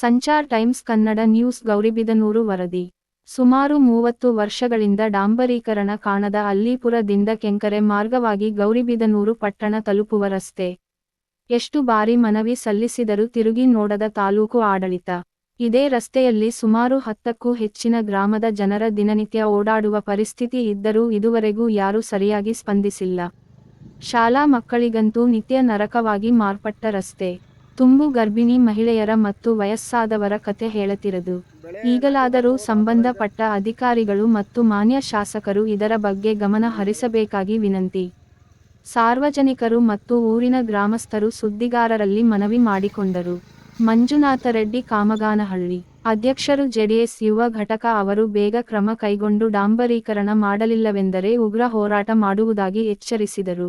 Sanchar times Kannada news Gauribidanur ವರದಿ. ಸುಮಾರು ಮೂವತ್ತು ವರ್ಷಗಳಿಂದ ಡಾಂಬರೀಕರಣ ಕಾಣದ ಅಲ್ಲೀಪುರದಿಂದ ಕೆಂಕರೆ ಮಾರ್ಗವಾಗಿ ಗೌರಿಬಿದನೂರು ಪಟ್ಟಣ ತಲುಪುವ ರಸ್ತೆ. ಎಷ್ಟು ಬಾರಿ ಮನವಿ ಸಲ್ಲಿಸಿದರೂ ತಿರುಗಿ ನೋಡದ ತಾಲೂಕು ಆಡಳಿತ. ಇದೇ ರಸ್ತೆಯಲ್ಲಿ ಸುಮಾರು ಹತ್ತಕ್ಕೂ ಹೆಚ್ಚಿನ ಗ್ರಾಮದ ಜನರ ದಿನನಿತ್ಯ ಓಡಾಡುವ ಪರಿಸ್ಥಿತಿ ಇದ್ದರೂ ಇದುವರೆಗೂ ಯಾರೂ ಸರಿಯಾಗಿ ಸ್ಪಂದಿಸಿಲ್ಲ. ಶಾಲಾ ಮಕ್ಕಳಿಗಂತೂ ನಿತ್ಯ ನರಕವಾಗಿ ಮಾರ್ಪಟ್ಟ ರಸ್ತೆ. ತುಂಬು ಗರ್ಭಿಣಿ ಮಹಿಳೆಯರ ಮತ್ತು ವಯಸ್ಸಾದವರ ಕತೆ ಹೇಳತಿರದು ಈಗಲಾದರೂ ಸಂಬಂಧಪಟ್ಟ ಅಧಿಕಾರಿಗಳು ಮತ್ತು ಮಾನ್ಯ ಶಾಸಕರು ಇದರ ಬಗ್ಗೆ ಗಮನ ಹರಿಸಬೇಕಾಗಿ ವಿನಂತಿ. ಸಾರ್ವಜನಿಕರು ಮತ್ತು ಊರಿನ ಗ್ರಾಮಸ್ಥರು ಸುದ್ದಿಗಾರರಲ್ಲಿ ಮನವಿ ಮಾಡಿಕೊಂಡರು. ಮಂಜುನಾಥ ರೆಡ್ಡಿ ಕಾಮಗಾನಹಳ್ಳಿ ಅಧ್ಯಕ್ಷರು ಜೆಡಿಎಸ್ ಯುವ ಘಟಕ ಅವರು ಬೇಗ ಕ್ರಮ ಕೈಗೊಂಡು ಡಾಂಬರೀಕರಣ ಮಾಡಲಿಲ್ಲವೆಂದರೆ ಉಗ್ರ ಹೋರಾಟ ಮಾಡುವುದಾಗಿ ಎಚ್ಚರಿಸಿದರು.